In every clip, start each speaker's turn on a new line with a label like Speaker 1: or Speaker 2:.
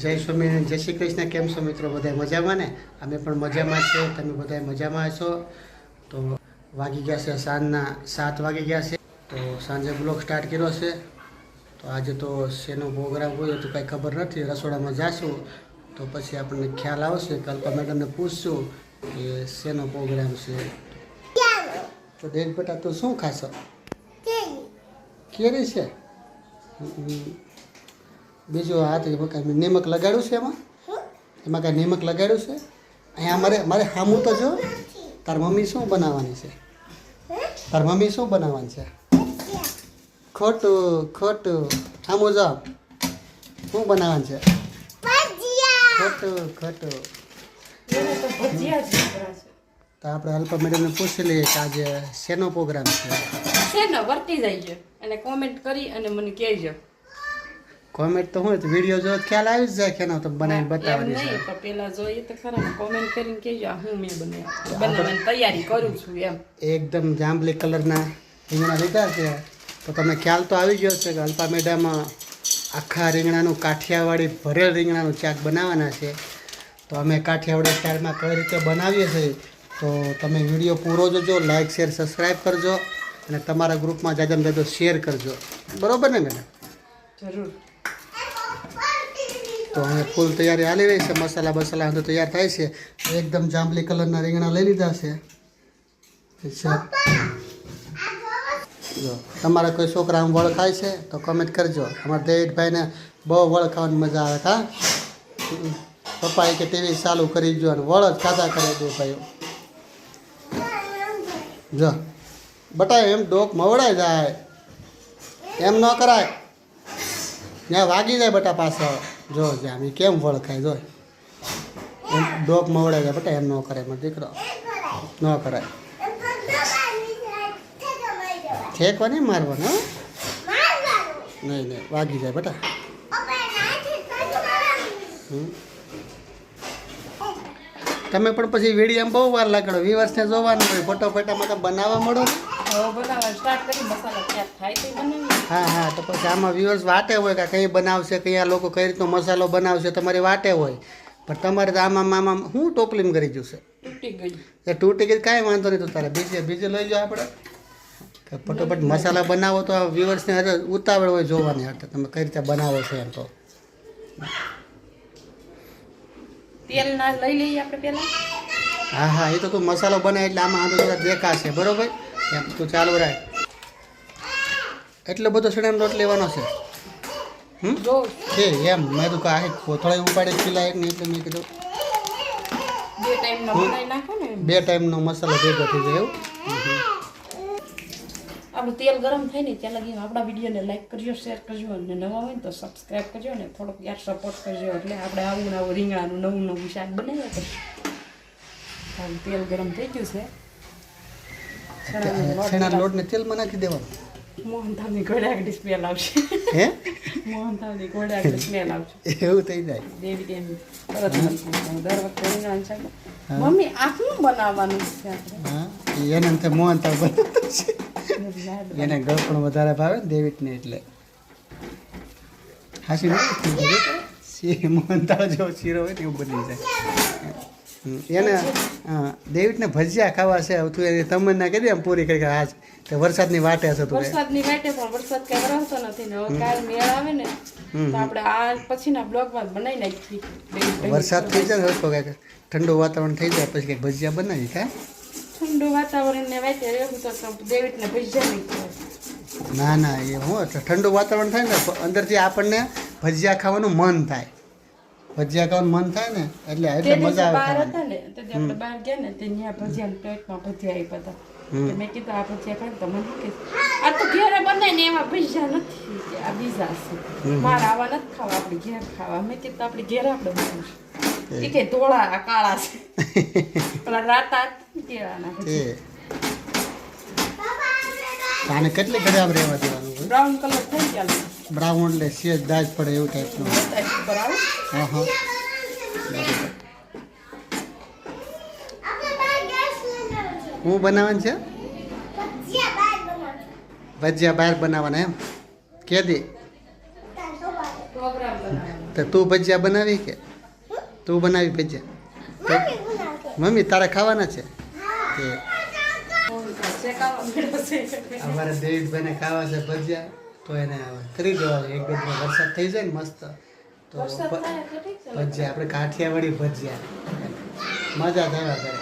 Speaker 1: જય સ્વામિનારાયણ જય શ્રી કૃષ્ણ. કેમ છો મિત્રો? બધા મજામાં ને? અમે પણ મજામાં છીએ. તમે બધા મજામાં છો તો વાગી ગયા છે સાંજના સાત વાગી ગયા છે. તો સાંજે બ્લોગ સ્ટાર્ટ કર્યો છે. તો આજે તો શેનો પ્રોગ્રામ હોય તો કાંઈ ખબર નથી. રસોડામાં જાશું. તો પછી આપણને ખ્યાલ આવશે. કલ્પા મેડમને પૂછશું કે શેનો પ્રોગ્રામ છે. તો દેખ બેટા તું શું ખાશો? કેરી. છે. બીજું હાથ એમાં કાંઈ લગાડ્યું છે એમાં. એમાં કાંઈ નિમક લગાડ્યું છે. અહીંયા મારે મારે હામું તો જો, તાર મમ્મી શું બનાવવાની છે? તાર મમ્મી શું બનાવવાની છે? ખોટું ખોટું. સામું જાઓ શું બનાવવાનું છે? ખોટું ખોટું.
Speaker 2: તો
Speaker 1: આપણે અલ્પા મેડમને પૂછી લઈએ કે આજે શેનો પ્રોગ્રામ છે?
Speaker 2: શેનો? વર્તી જાય છે. અને કોમેન્ટ કરી અને મને કહેજો.
Speaker 1: કોમેન્ટ તો હું તો વીડિયો જો ખ્યાલ આવી જ જાય કે તો બનાવીને બતાવવાની છે.
Speaker 2: પેલા જોઈએ તો ખરા કોમેન્ટ કરીને કહેજો આ હું મેં બનાવ્યા. બનાવવાની તૈયારી કરું છું એમ.
Speaker 1: એકદમ જાંબલી કલરના રીંગણા લીધા છે. તો તમને ખ્યાલ તો આવી ગયો છે કે અલ્પા મેડામાં આખા રીંગણાનું કાઠિયાવાડી ભરેલ રીંગણાનું ચાક બનાવવાના છે. તો અમે કાઠિયાવાડી સ્ટાઇલમાં કઈ રીતે બનાવીએ છીએ તો તમે વીડિયો પૂરો જોજો લાઇક શેર સબસ્ક્રાઈબ કરજો અને તમારા ગ્રુપમાં જાજામાં જાજો શેર કરજો. બરાબર ને મેડમ?
Speaker 2: જરૂર.
Speaker 1: તો હવે ફૂલ તૈયારી હાલી રહી છે. મસાલા બસાલા બધું તૈયાર થાય છે. એકદમ જાંબલી કલરના રીંગણા લઈ લીધા છે. જો, તમારા કોઈ છોકરા આમ વળ છે તો કમેન્ટ કરજો. અમારા દેવીભાઈને બહુ વળ ખાવાની મજા આવે હા પપ્પાએ કે ટીવી ચાલુ કરી જો અને વળ જ ખાધા કરે દો ભાઈઓ. જો બટા એમ ડોક મવડાઈ જાય. એમ ન કરાય. ત્યાં વાગી જાય બટા પાછળ. જો જામ કેમ વળખાય, જોય. એમ ડોક મવડે જાય, બટા એમ ન કરે મારો દીકરો. ન કરાય. ઠેકવા નહીં મારવાનો નહીં નહીં, વાગી જાય, બટા. તમે પણ પછી વીડિયો બહુ વાર લાગડો. વ્યુઅર્સને જોવાનું હોય ફોટો ફોટામાં તો બનાવવા મળો ને. હા હા તો પછી આમાં વ્યુઅર્સ વાટે હોય કે કઈ બનાવશે કયા લોકો કઈ રીતનો મસાલો બનાવશે તમારી વાટે હોય. પણ તમારે તો આમાં મામા હું ટોપલીમ કરી જશે?
Speaker 2: તૂટી ગઈ.
Speaker 1: એ તૂટી ગઈ કાંઈ વાંધો નહીં તો તારે બીજે બીજે લઈ જાઓ આપણે. કે ફટોફટ મસાલા બનાવો તો વ્યુઅર્સને હારે ઉતાવળ હોય જોવાની હાથે તમે કઈ રીતે બનાવો છો એમ તો.
Speaker 2: તેલ ના લઈ લઈએ આપણે પહેલાં.
Speaker 1: હા હા એ તો તું મસાલો બનાવે એટલે આમાં આંધો દેખાશે બરોબર? એમ તું ચાલુ રાખ એટલો બધો સડેમ લોટ લેવાનો છે. હમ?
Speaker 2: જો.
Speaker 1: છે એમ મેં તો કહે કોથળાઈ ઉપાડે ખીલાય નહીં એટલે મેં કીધું
Speaker 2: બે
Speaker 1: ટાઈમનો મસાલો ભેગો થઈ જાય એવું.
Speaker 2: આપણું તેલ ગરમ થાય ને ત્યાં લગી આપણા વિડીયોને લાઈક કરજો શેર કરજો અને નવા હોય ને તો સબસ્ક્રાઈબ કરજો ને થોડોક યાર સપોર્ટ કરજો એટલે આપણે આવું આવું રીંગણાનું નવું નવું શાક બનાવીએ કરીશું તેલ ગરમ થઈ ગયું છે.
Speaker 1: છેણા લોટને તેલમાં નાખી દેવાનું?
Speaker 2: મોહનથાળની ઘોડાગડી સ્મેલ આવશે
Speaker 1: હે?
Speaker 2: મોહનથાળની ઘોડાગડી સ્મેલ આવશે
Speaker 1: એવું થઈ જાય.
Speaker 2: દેવી તેમ તરત દર વખતે રીંગણાનું શાક મમ્મી આ શું બનાવવાનું છે આપણે?
Speaker 1: હા એને અંતે મોહન તાવ બનાવતો છે. એને ગળપણ વધારે ભાવે ને દેવીટને એટલે. હાસી નહીં મોહન તાવ જેવો શીરો હોય ને એવું બની જાય. એને હા દેવીટને ભજીયા ખાવા છે તું એની તમન્ના કરી એમ પૂરી કરી આજ તે વરસાદની વાટે હશે તું
Speaker 2: વરસાદની વાટે પણ વરસાદ કઈ વરસતો નથી ને હવે કાલ મેળ આવે ને તો આપણે આ પછીના બ્લોગમાં બનાવી નાખી
Speaker 1: વરસાદ થઈ જાય ને હરખો કાંઈક ઠંડુ વાતાવરણ થઈ જાય પછી કંઈક ભજીયા બનાવી કા
Speaker 2: ઠંડુ વાતાવરણ ને વાટે રહેવું તો દેવીટને ભજીયા નહીં
Speaker 1: ના ના એ હું ઠંડુ વાતાવરણ થાય ને અંદરથી આપણને ભજીયા ખાવાનું મન થાય. ભજીયા ખાવાનું મન થાય ને એટલે એટલે મજા આવે
Speaker 2: બહાર હતા ને તેથી આપણે બહાર ગયા ને તે ત્યાં ભજીયા પ્લેટમાં ભજીયા આપ્યા હતા. મેં કીધું આ ભજીયા ખાય તો મને કે આ તો ઘેરે બનાય ને એમાં ભજીયા નથી આ બીજા છે. મારે આવા નથી ખાવા આપણે ઘેર ખાવા. મેં કીધું આપણે ઘેર આપણે બનાવીશું. એ. કે ધોળા આ કાળા છે. પેલા રાતા કેળાના
Speaker 1: આને કેટલી ઘરે આમ રહેવા દેવાનું
Speaker 2: બ્રાઉન કલર થઈ ગયા
Speaker 1: બ્રાઉન એટલે સેજ દાજ પડે એવું ટાઈપનું હા હા. હું બનાવવાનું છે? ભજીયા બહાર બનાવવાના એમ? કે દે? તો તું ભજીયા બનાવી કે? તું બનાવી ભજીયા? મમ્મી તારે ખાવાના છે કે
Speaker 2: શેકાવા મળ્યો છે
Speaker 1: અમારે દેવીભાઈને ખાવા છે ભજીયા તો એને કરી દેવા એક બે દિવસ વરસાદ થઈ જાય ને મસ્ત તો. ભજીયા આપણે કાઠિયાવાડી ભજીયા. મજા થયા કરે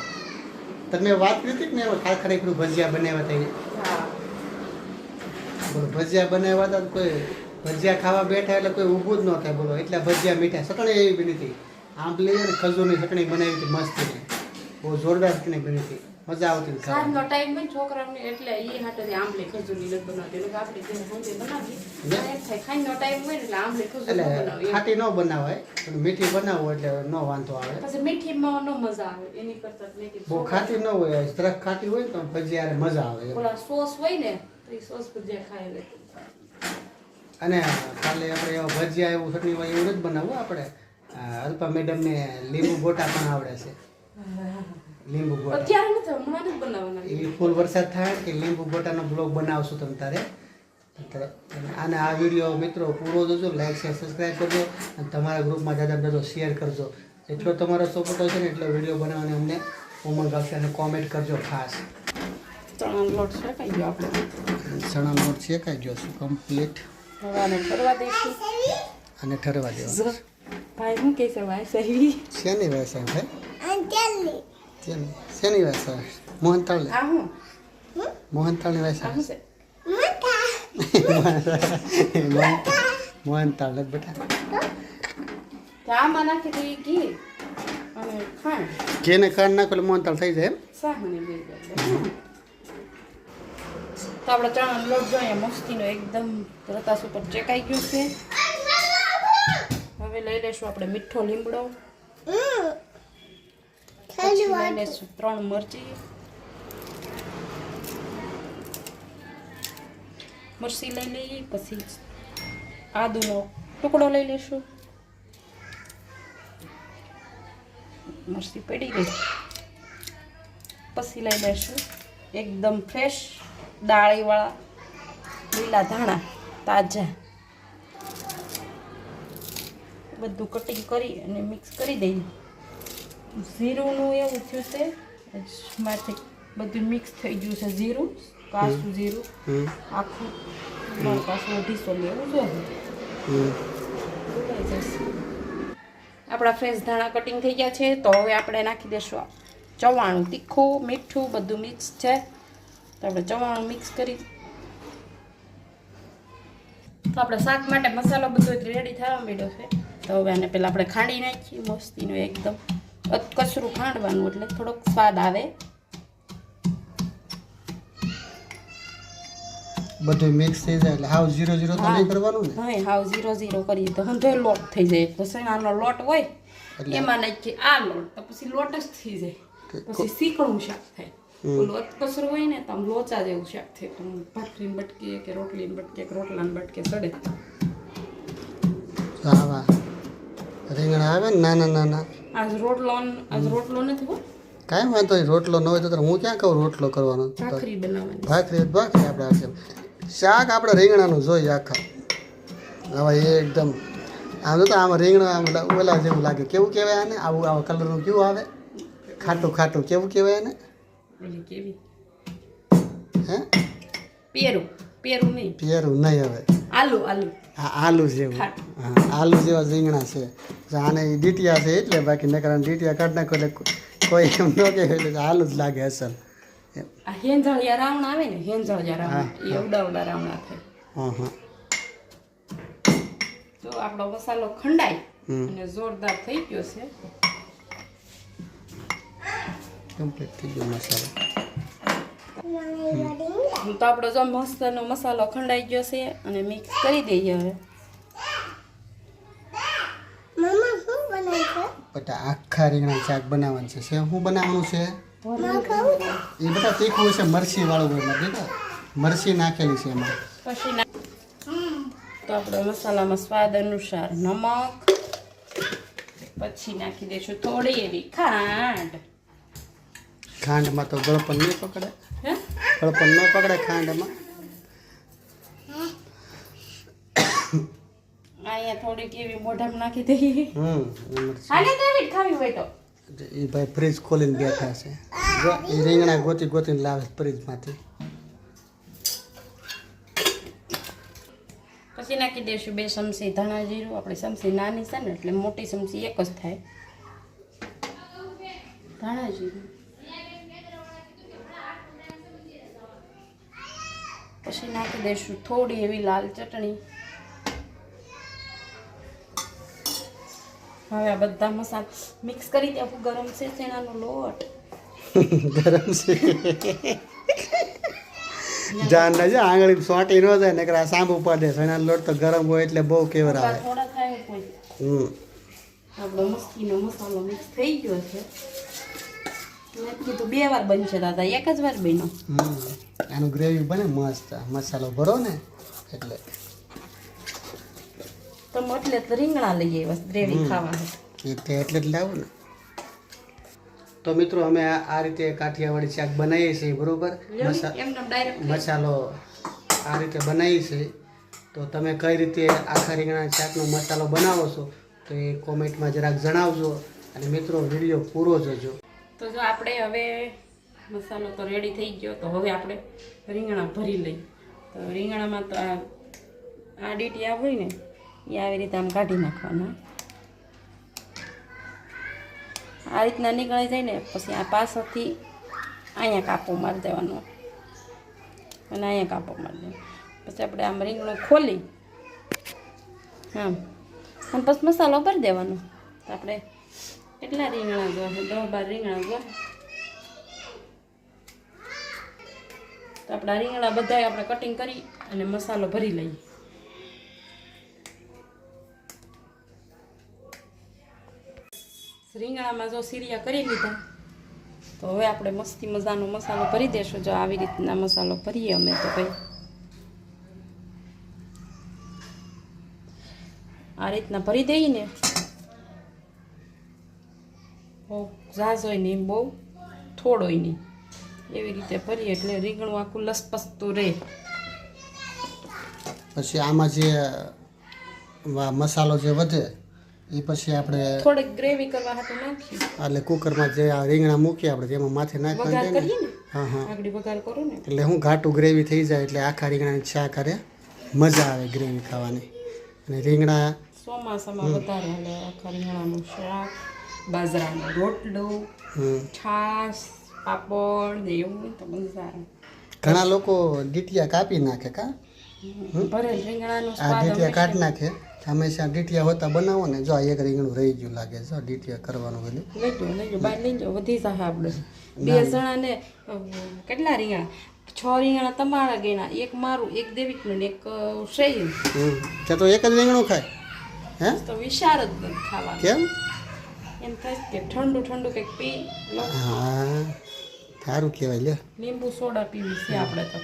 Speaker 1: તમે વાત કરી હતી કે ને એમાં ખાખરા ભજીયા બનાવ્યા
Speaker 2: થઈ
Speaker 1: બોલો ભજીયા બનાવ્યા હતા કોઈ ભજીયા ખાવા બેઠા એટલે કોઈ ઊભું જ ન થાય બોલો. એટલા ભજીયા મીઠા. સટણી એવી બની હતી. આંબલી અને ખજૂરની સટણી બનાવી હતી મસ્ત બહુ જોરદાર સટણી બની હતી. મજા આવતી
Speaker 2: સાંજનો ટાઈમ હોય છોકરાઓને એટલે ઈ હાટે આંબલે ખજૂરની નથી બનાવતી એટલે આપણે જે સાંજે બનાવી ખાઈનો ટાઈમ હોય એટલે આંબલે ખજૂર બનાવી
Speaker 1: ખાટી ન બનાવાય પણ મીઠી બનાવો એટલે ન વાંધો આવે.
Speaker 2: પછી મીઠીમાં નો મજા આવે. એની કરતા મીઠી
Speaker 1: બહુ ખાટી ન હોય સરખ ખાટી હોય તો ભજીયા હારે મજા આવે
Speaker 2: ઓલા સોસ હોય ને તો એ સોસ ભજીયા ખાઈ લે.
Speaker 1: અને કાલે આપણે ભજીયા એવું ચટણી હોય એવું નથી બનાવવું આપણે. અલ્પા મેડમને લીંબુ ગોટા પણ આવડે છે. લીંબુ ગોટા.
Speaker 2: અત્યારે નથી હમણાં જ બનાવવાના.
Speaker 1: એ ફૂલ વરસાદ થાય કે લીંબુ ગોટાનો બ્લોગ બનાવશું તમે તારે. અને આ વીડિયો મિત્રો પૂરો જોજો લાઈક શેર સબસ્ક્રાઈબ કરજો અને તમારા ગ્રુપમાં જાજા બધો શેર કરજો. એટલો તમારો સપોર્ટ હશે ને એટલો વીડિયો બનાવવાની અમને ઉમંગ આવશે અને કોમેન્ટ કરજો ખાસ.
Speaker 2: ચણાનો લોટ શેકાઈ ગયો આપણે.
Speaker 1: ચણા લોટ શેકાઈ ગયો છું કમ્પ્લીટ
Speaker 2: દઈશું.
Speaker 1: અને ઠરવા દેવા
Speaker 2: જો, ભાઈ શું કહે છે ભાઈ સહી
Speaker 1: શેની વ્યવસાય ભાઈ શેની શેની વ્યવસાય મોહનતાળ
Speaker 2: આ હું?
Speaker 1: મોહનતાળની
Speaker 2: આ
Speaker 1: વ્યવસાય
Speaker 2: શું છે
Speaker 1: મોહનતાળ જ બેટા.
Speaker 2: તો આમાં નાખી
Speaker 1: એટલે મોહનતાળ થઈ જાય એમ?
Speaker 2: તો આપણે ચણાનો લોટ જોઈએ. મસ્તીનો એકદમ રતાસ ઉપર ચેકાઈ ગયું છે. હવે લઈ લેશું આપણે મીઠો લીમડો. પછી લઈ લેશું ત્રણ મરચી મરચી લઈ લઈએ પછી આદુનો ટુકડો લઈ લેશું મરચી પડી ગઈ પછી લઈ લેશું એકદમ ફ્રેશ દાળીવાળા લીલા ધાણા તાજા બધું કટિંગ કરી અને મિક્સ કરી દઈએ જીરુંનું એવું થયું છે મારથી બધું મિક્સ થઈ ગયું છે જીરું કાસું જીરું આખું મારી પાસે અઢીસો લેવું જોઈએ આપણા ફ્રેશ ધાણા કટિંગ થઈ ગયા છે તો હવે આપણે નાખી દઈશું ચવાણું. તીખું મીઠું બધું મિક્સ છે. તો આપણે ચવાણું મિક્સ કરી. તો આપણે શાક માટે મસાલો બધો રેડી થવા માંડ્યો છે. તો હવે આને પહેલાં આપણે ખાંડી નાખીએ મસ્તીનું એકદમ. કચરું ખાંડવાનું એટલે થોડોક સ્વાદ આવે.
Speaker 1: બધું મિક્સ થઈ જાય એટલે હાવ ઝીરો ઝીરો તો નહીં કરવાનું ને?
Speaker 2: હા હાવ ઝીરો ઝીરો કરીએ તો હંધો લોટ થઈ જાય. તો શેણાનો લોટ હોય એમાં નાખી આ લોટ તો પછી લોટ જ થઈ જાય. પછી શીકણું શાક થાય. ઓલું અતકસરું હોય ને તો આમ લોચા જેવું શાક થાય. તો ભાખરીને બટકે કે રોટલીને બટકે કે રોટલાને બટકે સડે.
Speaker 1: આવા રીંગણા આવે ને નાના નાના.
Speaker 2: આજ રોટલો આજ રોટલો નથી હો.
Speaker 1: કાંઈ વાંધો નહીં રોટલો ન હોય તો તારે હું ક્યાં કહું રોટલો કરવાનો?
Speaker 2: ભાખરી બનાવવાની.
Speaker 1: ભાખરી ભાખરી આપણે આજે શાક આપણે રીંગણાનું જોઈએ આખા. હવે એકદમ આમ તો આમાં રીંગણા આમ ઓલા જેવું લાગે. કેવું કહેવાય આને? આવું આવા કલરનું કેવું આવે? ખાટું ખાટું. કેવું કહેવાય
Speaker 2: કેવી?
Speaker 1: હે?
Speaker 2: પેરું. પેરું નહીં.
Speaker 1: પેરું નહીં હવે.
Speaker 2: આલુ આલુ.
Speaker 1: આલુ જેવું. હા આલુ જેવા રીંગણા છે. આને ડીટિયા છે એટલે બાકી નકર કારણ ડીટિયા કાઢ નાખો એટલે કોઈ એમ ન કહે એટલે આલુ જ લાગે અસલ.
Speaker 2: હેંજળિયા રાવણા આવે ને હેંજળિયા રાવણ. એ ઉડા ઉડા રાવણ થાય
Speaker 1: હા હા.
Speaker 2: તો આપણો મસાલો ખંડાય અને જોરદાર થઈ ગયો છે.
Speaker 1: કમ્પ્લીટ થઈ ગયો મસાલો.
Speaker 2: તો આપણો જો મસ્તનો મસાલો ખંડાઈ ગયો છે અને મિક્સ કરી દઈએ હવે.
Speaker 1: બટા આખા રીંગણા શાક બનાવવાનું છે. શું બનાવવાનું છે? એ બધા તીખું છે મરચી વાળું હોય બેટા મરચી નાખેલી છે એમાં.
Speaker 2: પછી તો આપણે મસાલામાં સ્વાદ અનુસાર નમક. પછી નાખી દઈશું થોડી એવી ખાંડ.
Speaker 1: ખાંડમાં તો ગળપણ નહીં પકડે.
Speaker 2: હે?
Speaker 1: ગળપણ ન પકડે ખાંડમાં.
Speaker 2: અહીંયા થોડીક એવી મોઢામાં નાખી દઈએ
Speaker 1: હમ
Speaker 2: ખાવી હોય તો.
Speaker 1: એ ભાઈ ફ્રીજ ખોલીને બેઠા છે. એ રીંગણા ગોતી ગોતીને લાવે ફ્રીજમાંથી
Speaker 2: પછી નાખી દઈશું બે ચમચી ધાણા જીરું. આપણી ચમચી નાની છે ને એટલે મોટી ચમચી એક જ થાય. ધાણા જીરું. પછી નાખી દઈશું થોડી એવી લાલ ચટણી. હવે આ બધા મસાલા મિક્સ કરી દેવું ગરમ છે ચણાનો લોટ.
Speaker 1: ગરમ છે. જાન ના છે આંગળી સોટી નો જાય નકર આ સાંભુ પડે સણા લોટ તો ગરમ હોય એટલે બહુ કેવર આવે
Speaker 2: થોડા થાય કોઈ.
Speaker 1: હમ.
Speaker 2: આપણો મસ્તીનો મસાલો મિક્સ થઈ ગયો છે. કીધું બે વાર બનશે દાદા એક જ વાર બન્યો.
Speaker 1: આનું ગ્રેવી બને મસ્ત. મસાલો ભરો ને એટલે.
Speaker 2: તો એટલે તો રીંગણા લઈ આવ્યા ગ્રેવી ખાવા
Speaker 1: એ એટલે જ લાવું ને. તો મિત્રો અમે આ રીતે કાઠિયાવાડી શાક બનાવીએ છીએ બરોબર? મસાલો આ રીતે બનાવી છે તો તમે કઈ રીતે આખા રીંગણા શાકનો મસાલો બનાવો છો તો એ કોમેન્ટમાં જરાક જણાવજો. અને મિત્રો વીડિયો પૂરો જોજો.
Speaker 2: તો જો આપણે હવે મસાલો તો રેડી થઈ ગયો, તો હવે આપણે રીંગણા ભરી લઈએ. તો રીંગણામાં તો આ આ ડીટીયા હોય ને, એ આવી રીતે આમ કાઢી નાખવાના. આ રીતના નીકળી જાય ને, પછી આ પાછળથી અહીંયા કાપો મારી દેવાનો. અને અહીંયા કાપો મારી દેવાનો. પછી આપણે આમ રીંગણું ખોલી. હા. અને પછી મસાલો ભરી દેવાનો. આપણે કેટલા રીંગણા જોશે દસ બાર રીંગણા જો તો આપણા રીંગણા બધા આપણે કટિંગ કરી અને મસાલો ભરી લઈએ. રીંગણામાં જો સીરિયા કરી લીધા, તો હવે આપણે મસ્તી મજાનો મસાલો ભરી દેશું. જો આવી રીતના મસાલો ભરીએ અમે તો ભાઈ. આ રીતના ભરી દઈએ ને બહુ ઝાઝ હોય નહીં બહુ થોડો નહીં. એવી રીતે ભરીએ એટલે રીંગણું આખું લસપસતું રહે.
Speaker 1: પછી આમાં જે મસાલો જે વધે એ પછી આપણે
Speaker 2: થોડીક ગ્રેવી કરવા હાટું નાખી
Speaker 1: એટલે કુકરમાં જે આ રીંગણા મૂકીએ આપણે તેમાં માથે નાખી દઈએ ને. હા હા.
Speaker 2: આગળ વઘાર કરો ને.
Speaker 1: એટલે હું ઘાટું ગ્રેવી થઈ જાય એટલે આખા રીંગણાની શાક કરે મજા આવે ગ્રેવી ખાવાની. અને રીંગણા
Speaker 2: ચોમાસામાં વધારે આખા રીંગણાનું શાક. બાજરાનો રોટલો છાશ પાપડ ને એવું તો બધું સારું
Speaker 1: ઘણા લોકો ડીટિયા કાપી નાખે કા?
Speaker 2: ભરેલ રીંગણાનો
Speaker 1: આ ડીટિયા કાઢી નાખે. હંમેશા ડીટિયા હોતા બનાવો ને જો એક રીંગણું રહી ગયું લાગે જો ડીટિયા કરવાનું બધું.
Speaker 2: લઈ જાઓ બહાર લઈ વધી જાય આપણે. બે જણાને કેટલા રીંગણા? છ રીંગણા તમારા ગયના એક મારું એક દેવિકનું ને એક શ્રેય
Speaker 1: તો એક જ રીંગણું ખાય. હે?
Speaker 2: તો વિચાર જ ખાવાનું.
Speaker 1: કેમ?
Speaker 2: એમ થાય કે ઠંડુ ઠંડુ કંઈક પી લો.
Speaker 1: હા સારું કહેવાય લે.
Speaker 2: લીંબુ સોડા પીવી છે આપણે તો.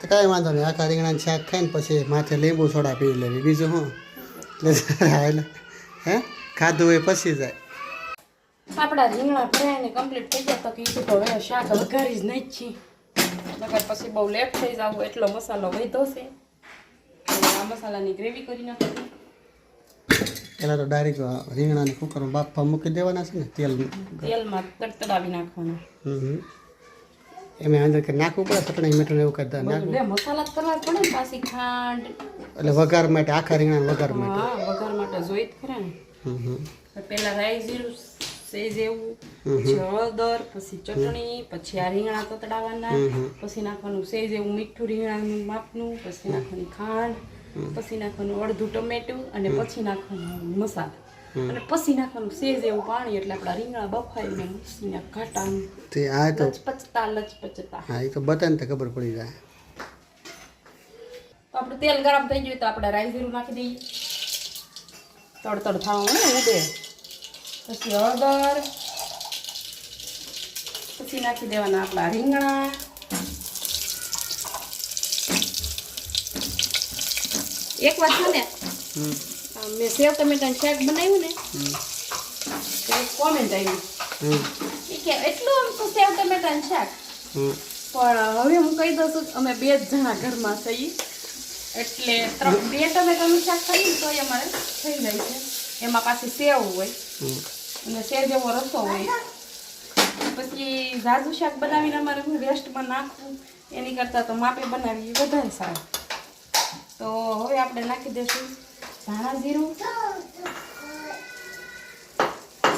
Speaker 1: તો કાંઈ વાંધો નહીં આખા રીંગણાની શાક ખાઈને પછી માથે લીંબુ સોડા પી લેવી. બીજું શું? એટલે હા, એટલે હે? ખાધું હોય પછી જાય.
Speaker 2: આપણા રીંગણા ફ્રાયને કમ્પ્લીટ થઈ ગયા તો કીધું તો હવે શાક વઘારી જ નહીં જ છીએ. નકર પછી બહુ લેટ થઈ જાવ એટલો મસાલો વધ્યો છે. આ મસાલાની ગ્રેવી કરી નાખી.
Speaker 1: પહેલાં તો ડાયરેક્ટ રીંગણાને કુકરમાં બાફવા મૂકી દેવાના છે ને તેલ
Speaker 2: તેલમાં તડતડાવી નાખવાના.
Speaker 1: હમ. એમાં અંદર કે નાખવું પડે ચટણી મીઠું એવું કરતા નાખવું?
Speaker 2: મસાલા કરવા પડે ને પાછી ખાંડ.
Speaker 1: એટલે વઘાર માટે આખા રીંગણા વઘાર માટે.
Speaker 2: હા વઘાર માટે જોઈ જ ખરા ને.
Speaker 1: હમ
Speaker 2: પેલા રાઈ જીરું સેજ એવું હળદર પછી ચટણી પછી આ રીંગણા તતડાવાના પછી નાખવાનું સેજ એવું મીઠું રીંગણાનું માપનું પછી નાખવાની ખાંડ. પછી નાખવાનું અડધું ટમેટું અને પછી નાખવાનું મસાલા. અને પછી નાખવાનું સેજ એવું પાણી એટલે આપણા રીંગણા બફાઈને મસીને ઘાટા.
Speaker 1: તે આ તો
Speaker 2: લચપચતા લચપચતા.
Speaker 1: હા એ તો બતાને તો ખબર પડી જાય.
Speaker 2: તો આપણે તેલ ગરમ થઈ ગયું તો આપણે રાઈ જીરું નાખી દઈએ. તડતડ થવાનું ને ઉડે. પછી હળદર. પછી નાખી દેવાના આપણા રીંગણા. એક વાત છે ને? મેં સેવ ટમેટાનું શાક બનાવ્યું ને કોમેન્ટ આવી
Speaker 1: હમ.
Speaker 2: એ કે એટલું આમ તો સેવ ટમેટાનું શાક. પણ હવે હું કહી દઉં છું અમે બે જ જણા ઘરમાં છીએ. એટલે ત્રણ બે ટમેટાનું શાક ખાઈએ તો એ અમારે થઈ જાય છે. એમાં પાછી સેવ હોય અને સેવ જેવો રસો હોય. પછી ઝાઝુ શાક બનાવીને અમારે હું વેસ્ટમાં નાખવું એની કરતાં તો માપે બનાવી વધારે સારું. તો હવે આપણે નાખી દઈશું ધાણા જીરું.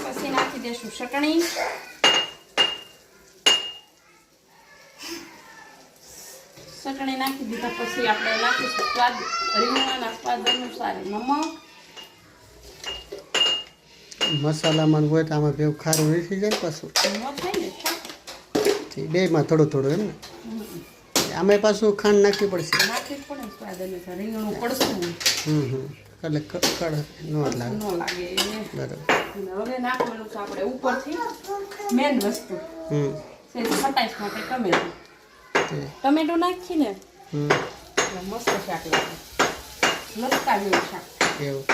Speaker 2: પછી નાખી દઈશું ચટણી. ચટણી નાખી દીધા પછી આપણે નાખીશું સ્વાદ રીંગણાના સ્વાદ અનુસાર નમક.
Speaker 1: મસાલામાં હોય તો આમાં ભેવ ખારું નહીં થઈ જાય પાછું. બેમાં થોડું થોડું એમ ને. આમાં પાછું ખાંડ નાખવી પડશે.
Speaker 2: રીંગણું
Speaker 1: હમ એટલે કડ ન લાગે.
Speaker 2: ન લાગે
Speaker 1: બરાબર.
Speaker 2: હવે નાખવાનું છે આપણે ઉપરથી મેન વસ્તુ.
Speaker 1: હમ.
Speaker 2: ખટાશ માટે ટમેટું. ટમેટું નાખીને?
Speaker 1: હમ.
Speaker 2: મસ્ત શાક લાગે. લસકા જેવું શાક.
Speaker 1: એવું.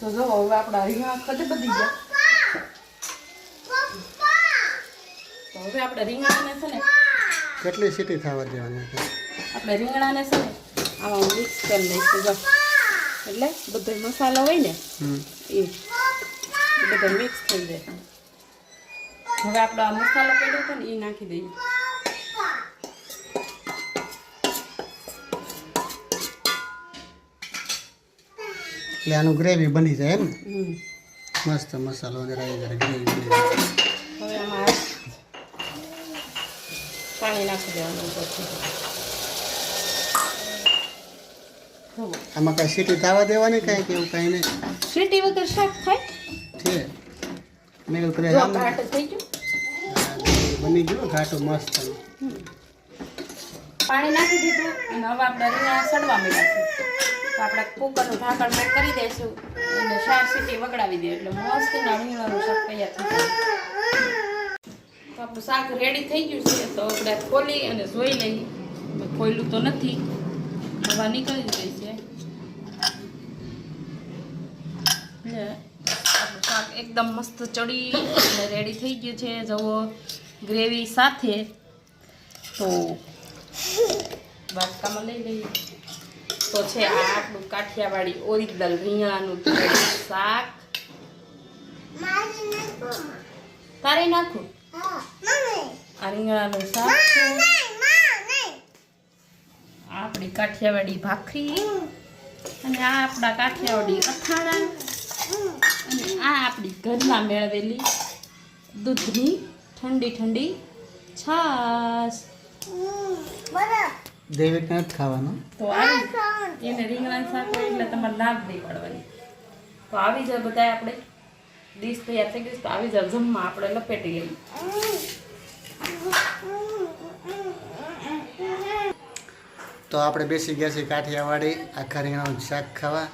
Speaker 2: તો જો હવે આપણા રીંગણા ખદે બધી ગયા. તો હવે આપણે રીંગણાને છે ને
Speaker 1: કેટલી સીટી થવા દેવાની? છે?
Speaker 2: આપણે રીંગણાને છે ને આમાં મિક્સ કરી લઈશું જો. એટલે બધો મસાલો હોય ને
Speaker 1: હમ.
Speaker 2: એ બધો મિક્સ થઈ જાય. હવે આપણો આ મસાલો પડ્યો હતો ને એ નાખી દઈએ.
Speaker 1: એટલે આનું ગ્રેવી બની જાય એમ. મસ્ત મસાલો અને રાઈ જરા ગ્રેવી બની જાય.
Speaker 2: હવે આમાં પાણી નાખી દેવાનું ઉપરથી જુઓ.
Speaker 1: આમાં કાંઈ સીટી થવા દેવાની કાંઈ કેવું કાંઈ નહીં?
Speaker 2: સીટી વગર શાક થાય
Speaker 1: છે. મેં કહ્યું
Speaker 2: ઘાટ થઈ ગયું.
Speaker 1: બની ગયું ઘાટું મસ્ત.
Speaker 2: પાણી નાખી દીધું અને હવે આપણે રીંગણા સડવા મળ્યા છે તો આપણે કુકરનું ઢાંકણ પેક કરી દઈશું અને શાક સીટી વગડાવી દઈએ. એટલે મસ્ત રીંગણાનું શાક તૈયાર થઈ જાય તો આપણું શાક રેડી થઈ ગયું છે. તો આપણે ખોલી અને જોઈ લઈએ. તો તો નથી. હવા નીકળી જાય છે. આપણું શાક એકદમ મસ્ત ચડી અને રેડી થઈ ગયું છે. જવો ગ્રેવી સાથે. તો વાટકામાં લઈ લઈએ. તો છે આ આપણું કાઠિયાવાડી ઓરિજિનલ રીંગણાનું શાક. તારે નાખું? આ રીંગણાનું શાક આપણી કાઠિયાવાડી ભાખરી. અને આ આપણા કાઠિયાવાડી અથાણા. અને આ આપણી ઘરમાં મેળવેલી દૂધની ઠંડી ઠંડી છાશ.
Speaker 1: દેવી નથી ખાવાનું.
Speaker 2: તો આવી એને રીંગણાનું શાક હોય એટલે તમારે લાભ નહીં પડવાની. તો આવી જાય બધા આપણે. ડીશ તૈયાર થઈ ગઈ તો આવી જાય જમવા આપણે લપેટી લઈએ.
Speaker 1: તો આપણે બેસી ગયા છીએ કાઠિયાવાડી આખા રીંગણાનું શાક ખાવા.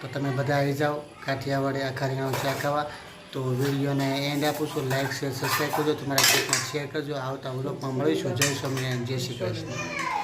Speaker 1: તો તમે બધા આવી જાઓ કાઠિયાવાડી આખા રીંગણાનું શાક ખાવા. તો વિડીયોને એન્ડ આપું છું. લાઇક શેર સબસ્ક્રાઈબ કરજો. તમારા ગ્રુપમાં શેર કરજો. આવતા વ્લોગમાં મળીશું. જય સ્વામિનારાયણ. જય શ્રી કૃષ્ણ.